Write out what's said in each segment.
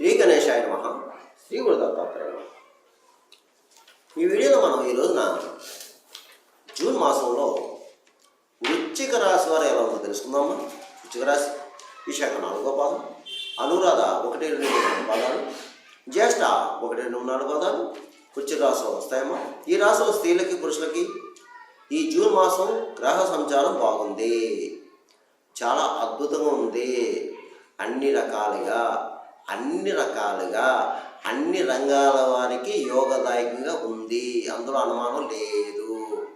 శ్రీ గణేశాయ నమ. శ్రీ గురుదత్తాత్రేయ ఈ వీడియోలో మనం ఈ రోజున జూన్ మాసంలో వృచ్చిక రాశి వారు ఎలా ఉందో తెలుసుకుందామా? వృచ్చిక రాశి విశాఖ నాలుగో పాదం అనురాధ ఒకటి రెండు మూడు పాదాలు జ్యేష్ఠ ఒకటి రెండు నాలుగు పాదాలు వృచ్చిక రాశి వస్తాయమ్మా. ఈ రాశిలో స్త్రీలకి పురుషులకి ఈ జూన్ మాసం గ్రహ సంచారం బాగుంది. చాలా అద్భుతంగా ఉంది. అన్ని రకాలుగా అన్ని రకాలుగా అన్ని రంగాల వారికి యోగదాయకంగా ఉంది. అందులో అనుమానం లేదు.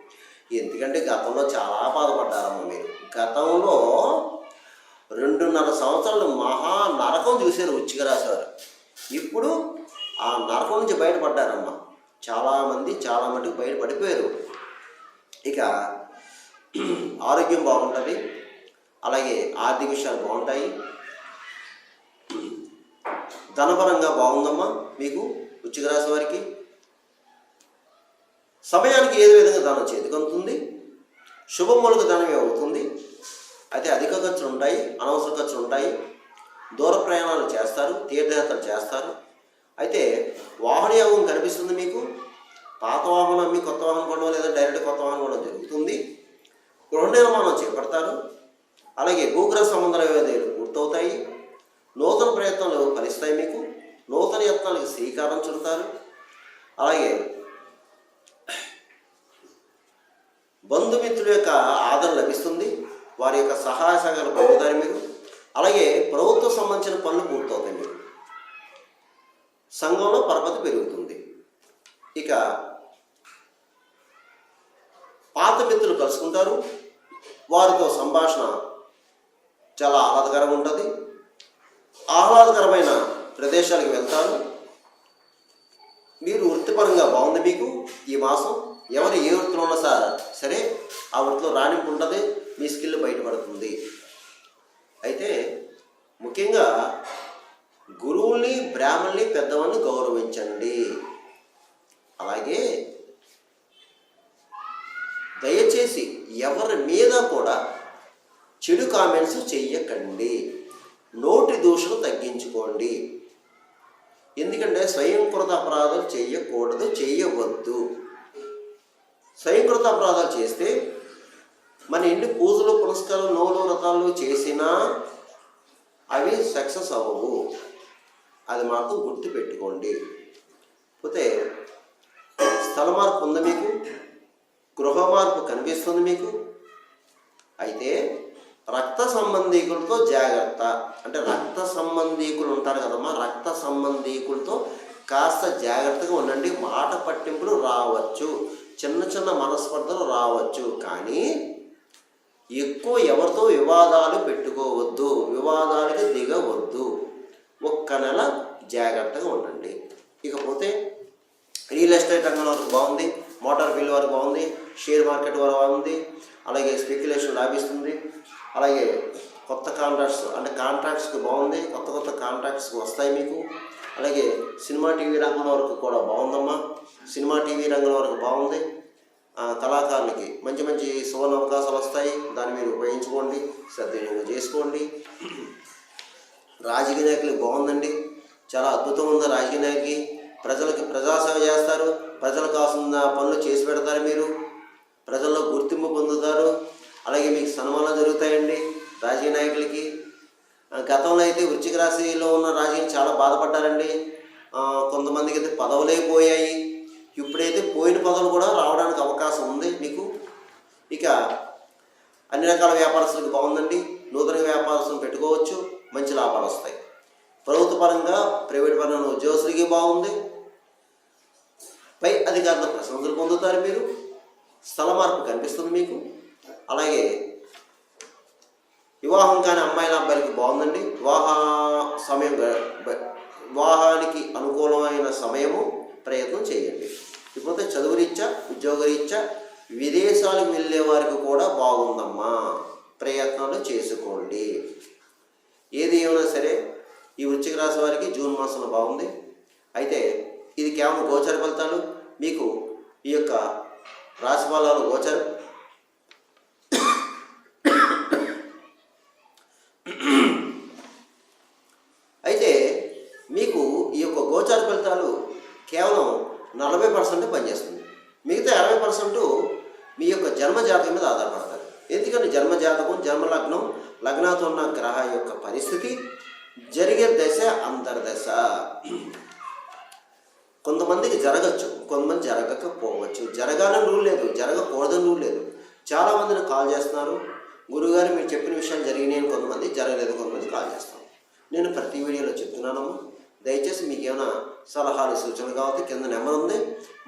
ఎందుకంటే గతంలో చాలా బాధపడ్డారమ్మ మీరు. గతంలో రెండున్నర సంవత్సరాలు మహా నరకం చూశారు ఉచ్చిగా రాశారు ఇప్పుడు ఆ నరకం నుంచి బయటపడ్డారమ్మ. చాలామంది చాలా మటుకు బయటపడిపోయారు ఇక ఆరోగ్యం బాగుంటుంది. అలాగే ఆర్థిక విషయాలు బాగుంటాయి. ధనపరంగా బాగుందమ్మా మీకు వృచ్చిక రాశి వారికి. సమయానికి ఏదో విధంగా ధనం చేతికి అందుతుంది శుభములకు ధనం అవుతుంది. అయితే అధిక ఖర్చులు ఉంటాయి అనవసర ఖర్చులు ఉంటాయి. దూర ప్రయాణాలు చేస్తారు తీర్థయాత్రలు చేస్తారు. అయితే వాహన యోగం కనిపిస్తుంది మీకు. పాత వాహనం అమ్మి కొత్త వాహనం కొనడం లేదా డైరెక్ట్ కొత్త వాహనం కొనడం జరుగుతుంది. గృహ నిర్మాణం చేపడతారు. అలాగే భూగ్రహ సంబంధాలు ఏదైనా పూర్తవుతాయి. నూతన ప్రయత్నాలు ఫలిస్తాయి మీకు. నూతన యత్నాలకు శ్రీకారం చుడతారు. అలాగే బంధుమిత్రుల యొక్క ఆదరణ లభిస్తుంది. వారి యొక్క సహాయ సహకారాలు పొందుతారు మీరు. అలాగే ప్రభుత్వ సంబంధించిన పనులు పూర్తవుతాయి మీరు సంఘంలో పరపతి పెరుగుతుంది. ఇక పాత మిత్రులు కలుసుకుంటారు. వారితో సంభాషణ చాలా ఆహ్లాదకరంగా ఉంటుంది. ఆహ్లాదకరమైన ప్రదేశాలకు వెళ్తారు మీరు వృత్తిపరంగా బాగుంది మీకు ఈ మాసం? ఎవరు ఏ వృత్తిలో ఉన్నా సార్ సరే ఆ వృత్తిలో రాణింపు ఉంటుంది మీ స్కిల్ బయటపడుతుంది. అయితే ముఖ్యంగా గురువుల్ని బ్రాహ్మణ్ణి పెద్దవాళ్ళని గౌరవించండి. అలాగే దయచేసి ఎవరి మీద కూడా చెడు కామెంట్స్ చెయ్యకండి. నోటి దూషణ తగ్గించుకోండి. ఎందుకంటే స్వయంకృత అపరాధాలు చేయకూడదు చేయవద్దు. స్వయంకృత అపరాధాలు చేస్తే మన ఎన్ని పూజలు పురస్కారాలు నోలు వ్రతాలు చేసినా అవి సక్సెస్ అవ్వవు. అది మాత్రం గుర్తు పెట్టుకోండి పోతే స్థల మార్పు ఉందా మీకు గృహ మార్పు కనిపిస్తుంది మీకు. అయితే రక్త సంబంధీకులతో జాగ్రత్త. అంటే రక్త సంబంధీకులు ఉంటారు కదమ్మా రక్త సంబంధీకులతో కాస్త జాగ్రత్తగా ఉండండి. మాట పట్టింపులు రావచ్చు. చిన్న చిన్న మనస్పర్ధలు రావచ్చు. కానీ ఎక్కువ ఎవరితో వివాదాలు పెట్టుకోవద్దు. వివాదాలకి దిగవద్దు. ఒక్క నెల జాగ్రత్తగా ఉండండి. ఇకపోతే రియల్ ఎస్టేట్ రంగం వరకు బాగుంది. మోటార్ ఫీల్డ్ వరకు బాగుంది. షేర్ మార్కెట్ వరకు బాగుంది. అలాగే స్పెక్యులేషన్ లాభిస్తుంది. అలాగే కొత్త కాంట్రాక్ట్స్ అంటే కాంట్రాక్ట్స్కి బాగుంది కొత్త కొత్త కాంట్రాక్ట్స్కి వస్తాయి మీకు. అలాగే సినిమా టీవీ రంగం వరకు కూడా బాగుందమ్మా. సినిమా టీవీ రంగం వరకు బాగుంది. ఆ, కళాకారులకి మంచి మంచి సువర్ణ అవకాశాలు వస్తాయి. దాన్ని మీరు ఉపయోగించుకోండి సద్వినియోగం చేసుకోండి. రాజకీయ నాయకులకి బాగుందండి. చాలా అద్భుతం ఉంది రాజకీయ నాయకుకి ప్రజలకి ప్రజాసేవ చేస్తారు. ప్రజలకు కావాల్సిన పనులు చేసి పెడతారు మీరు. ప్రజల్లో గుర్తింపు పొందుతారు. అలాగే మీకు సన్మానాలు జరుగుతాయండి రాజకీయ నాయకులకి. గతంలో అయితే వృశ్చిక రాశిలో ఉన్న రాజకీయాలు చాలా బాధపడ్డారండి. కొంతమందికి అయితే పదవులే పోయాయి. ఇప్పుడైతే పోయిన పదవులు కూడా రావడానికి అవకాశం ఉంది మీకు. ఇక అన్ని రకాల వ్యాపారస్తులకు బాగుందండి. నూతన వ్యాపారస్తులను పెట్టుకోవచ్చు. మంచి లాభాలు వస్తాయి. ప్రభుత్వ పరంగా ప్రైవేట్ పరంగా ఉద్యోగస్తులకి బాగుంది. పై అధికారుల ప్రశంసలు పొందుతారు మీరు. స్థల మార్పు కనిపిస్తుంది మీకు. అలాగే వివాహం కాని అమ్మాయిల అబ్బాయిలకి బాగుందండి. వివాహ సమయం వివాహానికి అనుకూలమైన సమయము ప్రయత్నం చేయండి. ఇకపోతే చదువురీత్యా ఉద్యోగరీత్యా విదేశాలకు వెళ్ళే వారికి కూడా బాగుందమ్మా. ప్రయత్నాలు చేసుకోండి. ఏది ఏమైనా సరే ఈ వృశ్చిక రాశి వారికి జూన్ మాసంలో బాగుంది. అయితే ఇది కేవలం గోచర ఫలితాలు. మీకు ఈ యొక్క రాశి ఫలాలు గోచరం అయితే మీకు గోచార ఫలితాలు కేవలం నలభై పర్సెంట్ పనిచేస్తుంది. మిగతా అరవై పర్సెంట్ మీ యొక్క జన్మ జాతకం మీద ఆధారపడతారు ఎందుకంటే జన్మ జాతకం జన్మ లగ్నం లగ్నాతో ఉన్న గ్రహ యొక్క పరిస్థితి జరిగే దశ అంతర్దశ కొంతమందికి జరగచ్చు కొంతమంది జరగకపోవచ్చు. జరగాలని రూల్ లేదు జరగకూడదని రూల్ లేదు. చాలా మందిని కాల్ చేస్తున్నారు. గురుగారు మీరు చెప్పిన విషయాలు జరిగినాయి అని కొంతమంది జరగలేదు కొంతమంది కాల్ చేస్తాం నేను ప్రతి వీడియోలో చెప్తున్నాను దయచేసి మీకు ఏమైనా సలహాలు సూచనలు కావాలి కింద నెంబర్ ఉంది.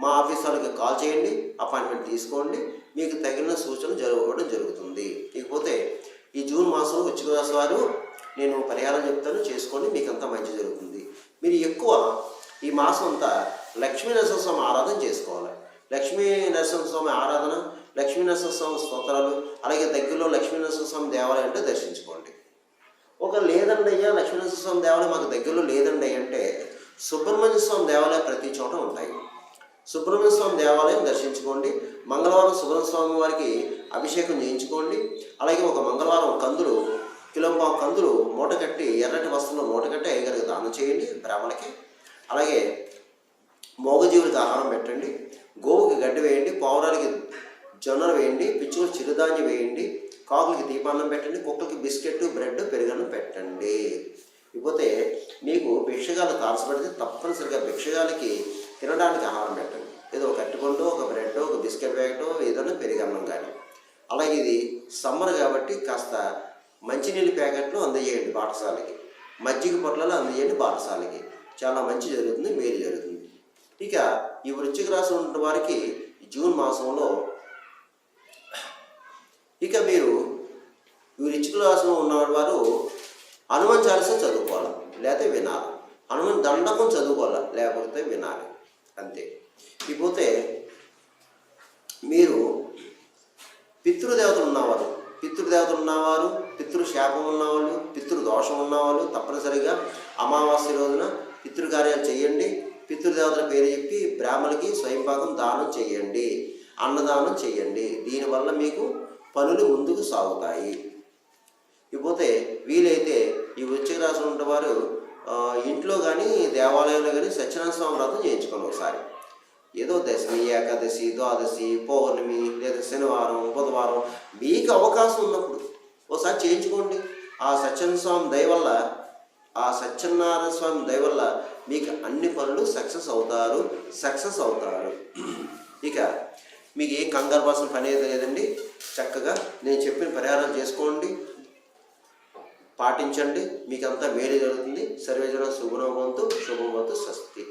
మా ఆఫీస్ వాళ్ళకి కాల్ చేయండి అపాయింట్మెంట్ తీసుకోండి. మీకు తగిన సూచన జరగడం జరుగుతుంది. ఇకపోతే ఈ జూన్ మాసంలో వృశ్చిక వారు నేను పరిహారం చెప్తాను చేసుకోండి మీకు అంతా మంచి జరుగుతుంది. మీరు ఎక్కువ ఈ మాసం అంతా లక్ష్మీ నరసింహస్వామి ఆరాధన చేసుకోవాలి. లక్ష్మీ నరసింహస్వామి ఆరాధన లక్ష్మీ నరసింహస్వామి స్తోత్రాలు అలాగే దగ్గరలో లక్ష్మీ నరసింహస్వామి దేవాలయం అంటే దర్శించుకోండి. ఒక లేదండి అయ్యా లక్ష్మీ స్వామి దేవాలయం మాకు దగ్గరలో లేదండి అంటే సుబ్రహ్మణ్య స్వామి దేవాలయం ప్రతి చోట ఉంటాయి. సుబ్రహ్మణ్య స్వామి దేవాలయం దర్శించుకోండి. మంగళవారం సుబ్రహ్మణ్య స్వామి వారికి అభిషేకం చేయించుకోండి. అలాగే ఒక మంగళవారం కందులు కిలోంపావు కందులు మూట కట్టి ఎర్రటి వస్త్రంలో మూట కట్టి అయ్యగారికి దానం చేయండి బ్రాహ్మణకి అలాగే మోగజీవులకి ఆహారం పెట్టండి. గోవుకి గడ్డి వేయండి పావురాలకి జొన్నలు వేయండి పిచ్చుకలు చిరుధాన్యం వేయండి. కాకులకి దీపాన్నం పెట్టండి కుక్కలకి బిస్కెట్ బ్రెడ్ పెరుగన్నం పెట్టండి. ఇకపోతే మీకు భిక్షగాలు తారసపడితే తప్పనిసరిగా భిక్షగాలకి తినడానికి ఆహారం పెట్టండి. ఏదో ఒక అట్టిపండు ఒక బ్రెడ్ ఒక బిస్కెట్ ప్యాకెట్ ఏదైనా పెరిగన్నం కానీ. అలాగే ఇది సమ్మర్ కాబట్టి కాస్త మంచినీళ్ళ ప్యాకెట్లు అందజేయండి పాఠశాలకి. మజ్జిగ పొట్లలో అందజేయండి పాఠశాలకి. చాలా మంచి జరుగుతుంది మేలు జరుగుతుంది. ఇక ఈ వృశ్చిక రాశి ఉన్న వారికి జూన్ మాసంలో ఇక మీరు ఈ వృశ్చిక రాశిలో వారు హనుమాన్ చాలీసా చదువుకోవాలి లేకపోతే వినాలి. హనుమాన్ దండకం చదువుకోవాలి లేకపోతే వినాలి. అంతే. ఇకపోతే మీరు పితృదేవతలు ఉన్నవారు పితృదేవతలు ఉన్నవారు పితృశాపం ఉన్నవాళ్ళు పితృదోషం ఉన్నవాళ్ళు తప్పనిసరిగా అమావాస్య రోజున పితృకార్యాలు చేయండి. పితృదేవతల పేరు చెప్పి బ్రాహ్మణులకి స్వయంపాకం దానం చేయండి అన్నదానం చేయండి. దీనివల్ల మీకు పనులు ముందుకు సాగుతాయి. ఇకపోతే వీలైతే ఈ వృశ్చిక రాశి ఉన్నవారు ఇంట్లో కానీ దేవాలయంలో కానీ సత్యనారాయణ స్వామి వ్రతం చేయించుకోండి ఒకసారి. ఏదో దశమి ఏకాదశి ద్వాదశి పౌర్ణమి లేదా శనివారం బుధవారం మీకు అవకాశం ఉన్నప్పుడు ఒకసారి చేయించుకోండి. ఆ సత్యనారాయణ స్వామి దయ వల్ల ఆ సత్యనారాయణ స్వామి దయ వల్ల మీకు అన్ని పనులు సక్సెస్ అవుతారు సక్సెస్ అవుతారు. ఇక మీకు ఏ కంగారు పని అయితే లేదండి. చక్కగా నేను చెప్పిన పరిహారం చేసుకోండి పాటించండి మీకంతా వేరే జరుగుతుంది. సర్వేజన శుభనోభవంతు శుభవంతు స్వస్తి.